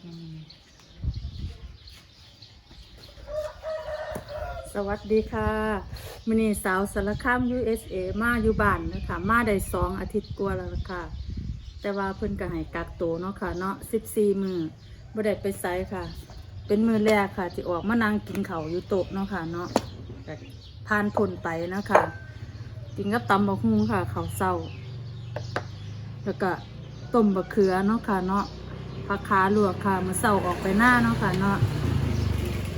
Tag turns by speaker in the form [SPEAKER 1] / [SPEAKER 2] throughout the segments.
[SPEAKER 1] สวัสดีค่ะมินีสาวสารคาม USA มาอยู่บ้านนะคะมาได้สองอาทิตย์กว่าแล้วค่ะ แต่ว่าเพิ่นก็ให้กักตัวเนาะค่ะเนาะ14มือบ่ได้ไปไสค่ะ เป็นมือแรกค่ะที่ออกมานั่งกินเขาอยู่โต๊ะเนาะค่ะเนาะผ่านพ้นไปนะคะกินกับตำบักฮุงค่ะเขาเศร้า แล้วก็ต้มบะเขือเนาะค่ะเนาะ ผักขาลวกค่ะมาเศร้าออกไปหน้าเนาะค่ะเนาะ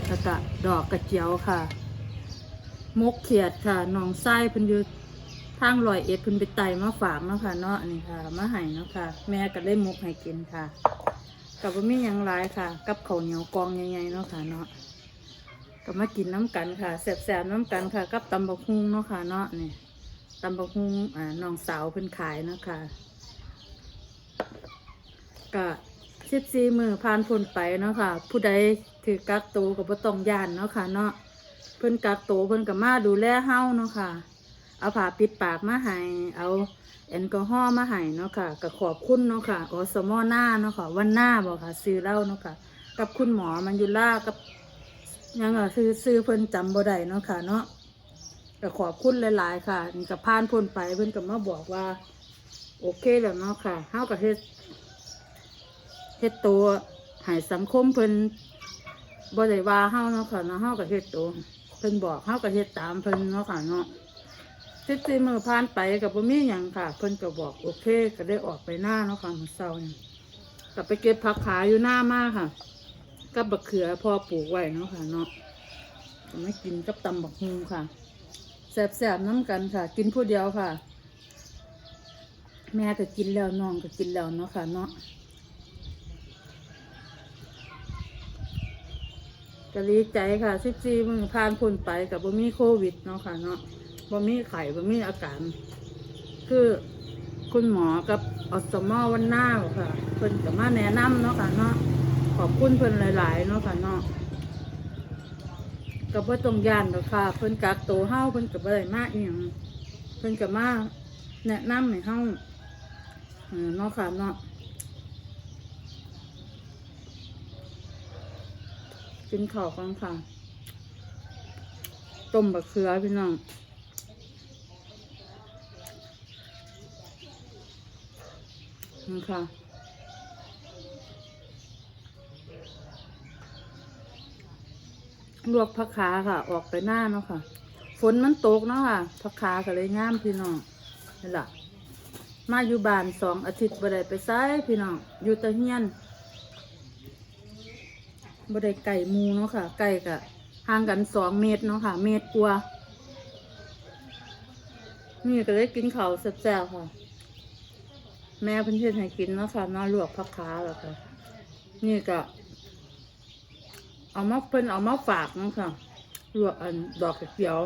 [SPEAKER 1] แล้วก็ดอกกระเจียวค่ะมกเขียดค่ะหนองไส้เพิ่นอยู่ทางลอยเอ็ดเพิ่นไปไต่มาฝากเนาะค่ะเนาะอันนี้ค่ะมาให้เนาะค่ะ แม่ก็ได้มกให้กินค่ะกับว่ามียังหลายค่ะ กับเขาเหนียวกองใหญ่ๆเนาะค่ะเนาะก็มากินน้ำกันค่ะแสบๆน้ำกันค่ะ กับตำบักฮุงเนาะค่ะเนาะนี่ตำบักฮุงอ่าน้องสาวเพิ่นขายเนาะค่ะก็ สิบสี่มือผ่านพ้นไปเนาะค่ะ ผู้ใดถือกักตัวกับบ่ต้องย่านเนาะค่ะเนาะเพิ่นกักตัวเพิ่นก็มาดูแลเฮาเนาะค่ะ เอาผ้าปิดปากมาให้เอาแอลกอฮอล์มาให้เนาะค่ะก็ขอบคุณเนาะค่ะอสมอหน้าเนาะค่ะวันหน้าบอกค่ะ ซื้อเหล้าเนาะค่ะ กับคุณหมอมันอยู่ล่ากับยังอะซื้อซื้อเพิ่นจำบ่ได้เนาะค่ะ เนาะก็ขอบคุณหลายๆค่ะนี่ก็ผ่านพ้นไปเพิ่นก็มาบอกว่า โอเคแล้วเนาะค่ะเฮาก็เฮ็ด เฮ็ดตัวให้สังคมเพิ่นบ่ได้ว่าเฮาเนาะค่ะเนาะเฮาก็เฮ็ดตัวเพิ่นบอกเฮาก็เฮ็ดตามเพิ่นเนาะค่ะเนาะสิบสี่มือผ่านไปก็บ่มีหยังค่ะ เพิ่นก็บอกโอเค ก็ได้ออกไปหน้าเนาะค่ะมื้อเช้านี่ก็ไปเก็บผักขายอยู่หน้ามาค่ะ กับบักเขือพอปลูกไว้เนาะค่ะเนาะก็มากินกับตำบักฮุงค่ะแซ่บๆน้ำกันค่ะ กินผู้เดียวค่ะ แม่ก็กินแล้วน้องก็กินแล้วเนาะค่ะเนาะ ก็ดีใจค่ะสิบสี่มือผ่านพ้นไปกับบ่มีโควิดเนาะค่ะเนาะบ่มีไข่บ่มีอาการ คือคุณหมอกับอสมอวันหน้าค่ะเพิ่นก็มาแนะนำเนาะค่ะเนาะขอบคุณเพิ่นหลาย ๆ เนาะค่ะเนาะก็บ่ต้องยานดอกค่ะเพิ่นกักตัวเฮาเพิ่นก็บ่ได้มาอีหยังเพิ่นก็มาแนะนำให้เฮาเออเนาะค่ะเนาะ กินข้าวกันค่ะ ต้มบะเขือพี่น้องนี่ค่ะลวกผักขาค่ะ ออกไปหน้าเนาะค่ะ ฝนมันตกเนาะค่ะผักขาก็เลยงามพี่น้องนี่แหละมาอยู่บ้านสองอาทิตย์บ่ได้ไปไสพี่น้องอยู่แตะเฮียน บ่ได้ไก่หมูเนาะค่ะ ไก่กะห่างกันสองเมตรเนาะค่ะ เมตรกว่านี่ก็ได้กินข้าวแซ่บๆค่ะ แม่เพิ่นเฮ็ดให้กินเนาะค่ะเนาลวกผักขาแล้วค่ะ นี่ก็ เอามาเพิ่นเอามาฝากเนาะค่ะลวกอันดอกเขียว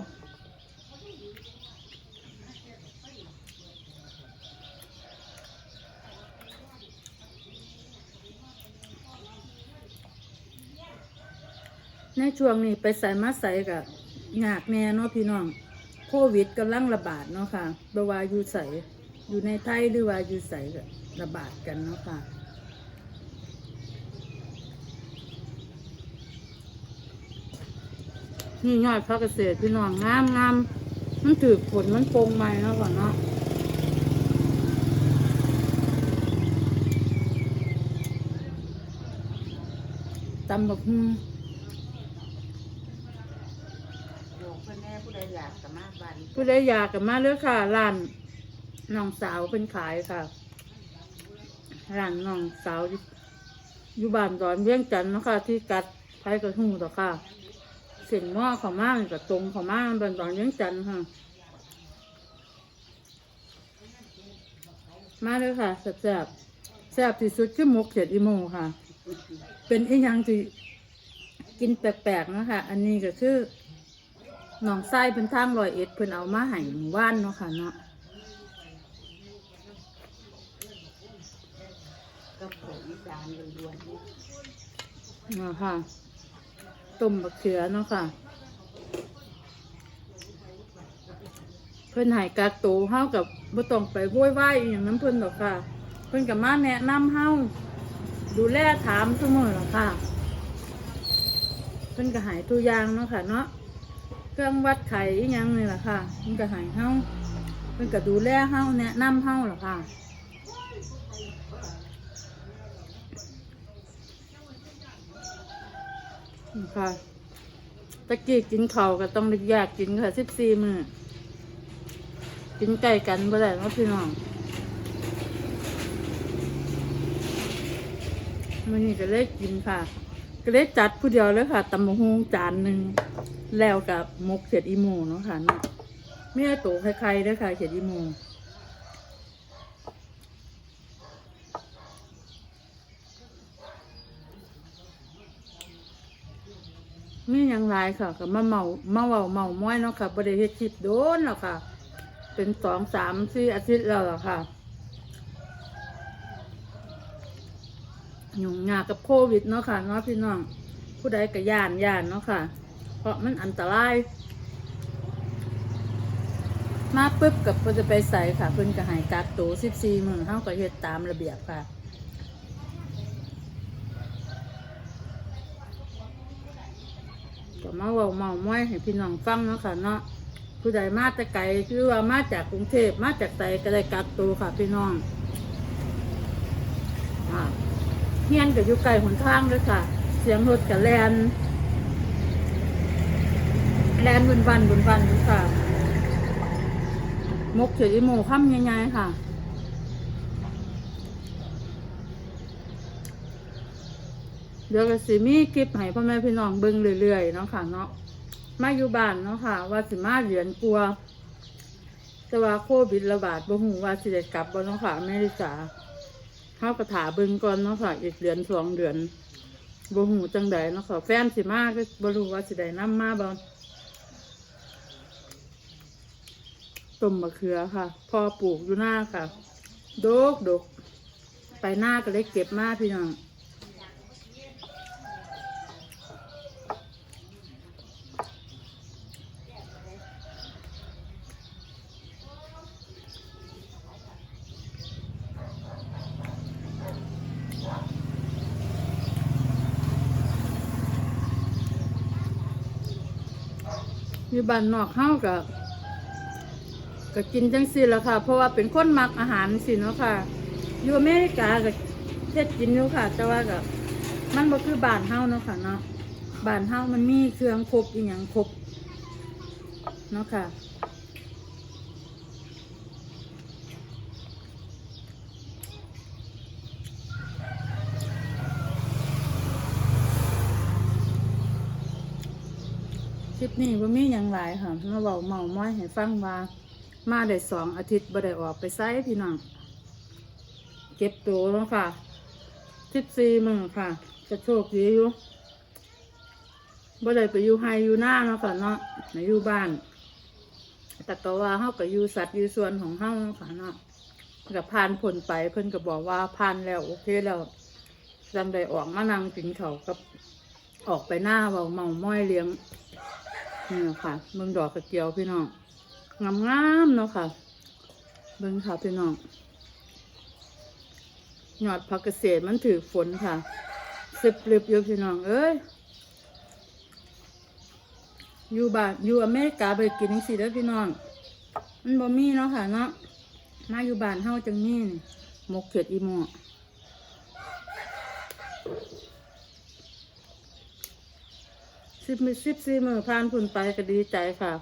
[SPEAKER 1] ในช่วงนี้ไปใส่มาใส่กับยากแน่เนาะพี่น้อง โควิดกำลังระบาดเนาะค่ะบว่าอยู่ใส่อยู่ในไทยหรือว่าอยู่ใส่ก็ระบาดกันเนาะค่ะนี่ยอดพระเกษตรพี่น้องงามงามมันถือผลมันโปร่งใหม่เนาะก่อนเนาะตำบักหุ่ง
[SPEAKER 2] โยกเพื่อนแม่ผู้ใดอยากกับมาบ้าน
[SPEAKER 1] ผู้ใดอยากกับมาเลยค่ะร้านน้องสาวเป็นขายค่ะร้านน้องสาวอยู่อยู่บ้านดอนเวียงจันทน์เนาะคะที่กัดไผ่กระหูต่อค่ะเส้นหม้อเขามากับตรงเขามาบ้านดอนเวียงจันทน์ค่ะ มาเลยค่ะแซ่บๆแซ่บที่สุดคือหมกเขียดอีโมค่ะ เป็นอีหยังที่กินแปลกๆเนาะคะอันนี้ก็คือ นองไส้เป็นทางรอยเอ็ดเพิ่นเอามาให้หมู่บ้านเนาะค่ะเนาะ
[SPEAKER 2] กับผมอีสานล้วนๆ
[SPEAKER 1] เนาะค่ะต้มบักเขือเนาะค่ะ เพิ่นใหายกากตูเฮากับบ่ต้องไปโวยวายอหย่างนั้นเพิ่นดอกค่ะ เพิ่นกับมาแนะนำเฮาดูแลถามทุกมือหรอค่ะ เพิ่นก็หายตัวอย่างเนาะค่ะเนาะ เครื่องวัดไข่ยังนี่แหละค่ะเพิ่นก็หายเฮาเพิ่นก็ดูแลเฮาแนะนำเฮาหรอค่ะค่ะตะกี้กินเข้าก็ต้องแยกกินค่ะสิบสี่มือกินไก่กันบ่ได้เนาะพี่น้องมื้อนี้ก็เลยกินค่ะ ก็เลยจัดผู้เดียวเลยค่ะตำบักฮุงจานหนึ่ง แล้วกับมกเขียดอีโมเนาะค่ะเนาะไม่ได้โตใครๆด้วยค่ะเขียดอีโมมีย่างไรค่ะกับมาเมามาเมาเมาม้อยเนาะค่ะบริเฮ็ดคลิปโดนแล้วค่ะ เป็นสองสามสี่อาทิตย์แล้วล่ะค่ะยุ่งยากกับโควิดเนาะค่ะเนาะพี่น้อง ผู้ใดก็ย่านย่านเนาะค่ะ ราะมันอันตราย มาปุ๊บกับเพิ่นจะไปใส่ค่ะเพิ่นก็หายกักตัวสิบสี่มือเฮาก็เฮ็ดตามระเบียบค่ะก็มาเว้าเมาม้อยให้พี่น้องฟังเนาะค่ะเนาะผู้ใดมาแต่ไกลคือว่ามาจากกรุงเทพมาจากไสก็ได้กักตัวค่ะพี่น้องอเฮียนก็อยู่ไกลหนทางเลยค่ะ เสียงรถกับแลน แลนบนวันบนวันอยู่ค่ะ มกเฉยโมค่ำใหญ่ๆค่ะเดี๋ยวก็สิมีคลิปให้พ่อแม่พี่น้องเบิ่งเรื่อยๆเนาะค่ะ เนาะมาอยู่บ้านเนาะค่ะ ว่าสิมาเหรียญกลัว แต่ว่าโควิดระบาดบ่ฮู้ว่าสิได้กลับบ่เนาะค่ะอเมริกาเฮาก็ถาเบิ่งก่อนเนาะค่ะ อีกเดือนสองเดือนบ่ฮู้จังใดเนาะค่ะ แฟนสิมาก็บ่รู้ว่าสิได้นํมาบ่ ต้มมะเขือค่ะ พอปลูกอยู่หน้าค่ะ โดกดกไปหน้าก็เลยเก็บมาพี่น้องอยู่บ้านนอกเฮากับ ก็กินจังซี่ละค่ะ เพราะว่าเป็นคนมักอาหารสิเนาะค่ะ อยู่อเมริกาก็เฮ็ดกินอยู่ค่ะ แต่ว่าก็มันบ่คือบ้านเฮาเนาะค่ะเนาะบ้านเฮามันมีเครื่องครบอีหยังครบเนาะค่ะคลิปนี้ว่ามีอย่างไรค่ะมาบอกเมาม้อยให้ฟังว่า มาได้สองอาทิตย์บ่ได้ออกไปไซพี่น้องเก็บตัวแล้วค่ะสิบสี่มือค่ะ จะโชคดีอยู่บ่ได้ไปอยู่ไฮอยู่หน้าเนาะค่ะเนาะในอยู่บ้านแต่ก็ว่าเฮาก็อยู่สัตว์อยู่ส่วนของเฮาเนาะค่ะเนาะกับผ่านผลไปเพิ่นก็บอกว่าผ่านแล้วโอเคแล้วจำได้ออกมานั่งกินเขากับออกไปหน้าเบาเมาม้อยเลี้ยงนี่ค่ะเบิ่งดอกกระเจียวพี่น้อง งามงามๆเนาะค่ะ เบิ่งค่ะพี่น้องยอดผักเกษตรมันถือฝนค่ะสิบลิบอยู่พี่น้องเอ้ยอยู่บ้านอยู่อเมริกาไปกินจังซี่เด้อพี่น้อง มันบ่มีเนาะค่ะเนาะมาอยู่บ้านเฮาจังมีนี่หมกเขียดอีหมอสิบสิบสี่มือผ่านพ้นไปก็ดีใจค่ะ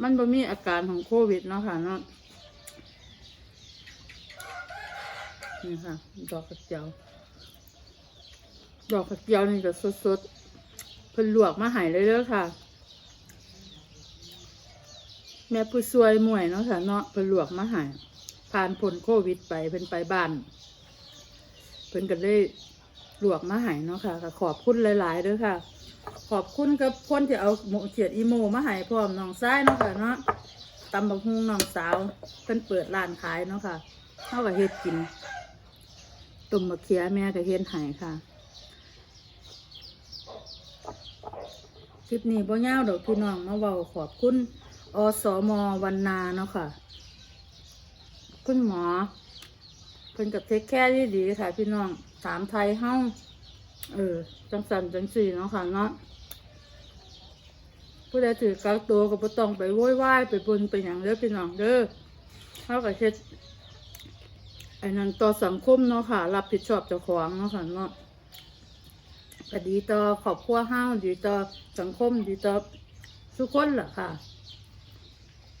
[SPEAKER 1] มันบ่มีอาการของโควิดเนาะค่ะเนาะนี่ค่ะ ดอกกระเจียว ดอกกระเจียวนี่ก็สดๆเพิ่นลวกมาหายเลยเด้อค่ะ แม่ผู้ช่วยมวยเนาะค่ะเนาะเพิ่นลวกมาหายผ่านพ้นโควิดไปเพิ่นไปบ้านเพิ่นก็เลยลวกมาหายเนาะค่ะขอบคุณหลาย ๆเด้อค่ะ ขอบคุณกับคนที่เอาหมูเขียดอีโมมาให้พร้อมน้องซ้ายเนาะค่ะเนาะตำบักฮุงน้องสาวเพิ่นเปิดร้านขายเนาะค่ะเฮาก็เฮ็ดกินตุ่มมะเขือแม่ก็เฮ็ดให้ค่ะคลิปนี้บ่ยาวดอกพี่น้องมาเว้าขอบคุณอสมวันนาเนาะค่ะ คุณหมอเพิ่นกับเทคแคร์ดีๆค่ะ พี่น้องถามไทยเฮา เออ จังสันจังสี่เนาะค่ะเนาะผู้ใดถือกักตัวก็บ่ต้องไปโวยวายไปบนไปหยังเด้อพี่น้องเด้อเฮาก็เฮ็ดอันนั้นต่อสังคมเนาะค่ะ รับผิดชอบเจ้าของเนาะค่ะเนาะก็ดีต่อครอบครัวเฮาดีต่อสังคมดีต่อทุกคนล่ะค่ะ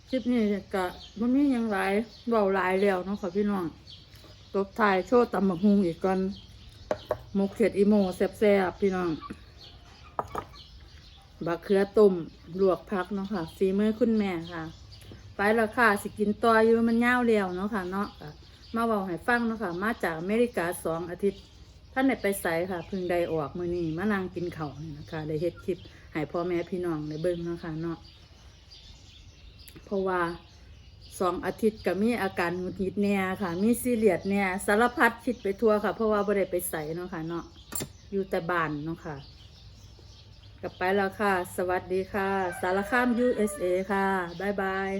[SPEAKER 1] คลิปนี้ก็มันมีหยังหลายเบาหลายแล้วเนาะค่ะพี่น้องตบท้ายโชว์ตำบักฮุงอีกก่อน หมกเขียดอีโมแซ่บๆพี่น้อง บักเขือต้มลวกพักเนาะค่ะฝีมือคุณแม่ค่ะ ไปแล้วค่ะสิกินต่ออยู่มันยาวแล้วเนาะค่ะเนาะมาเบาให้ฟังเนาะค่ะ มาจากอเมริกาสองอาทิตย์ ท่านได้ไปใส่ค่ะพึ่งได้ออกมือนี้มานั่งกินเขาวนี่นะคะได้เฮ็ดคลิปให้พ่อแม่พี่น้องได้เบิ่งเนาะค่ะเนาะเพราะว่า สองอาทิตย์ก็มีอาการหงุดหงิดแน่ค่ะ มีซีเรียสแน่สารพัดคิดไปทั่วค่ะ เพราะว่าบ่ได้ไปใส่เนาะค่ะเนาะอยู่แต่บ้านเนาะค่ะกลับไปแล้วค่ะ สวัสดีค่ะ สารคาม USA ค่ะ บ๊ายบาย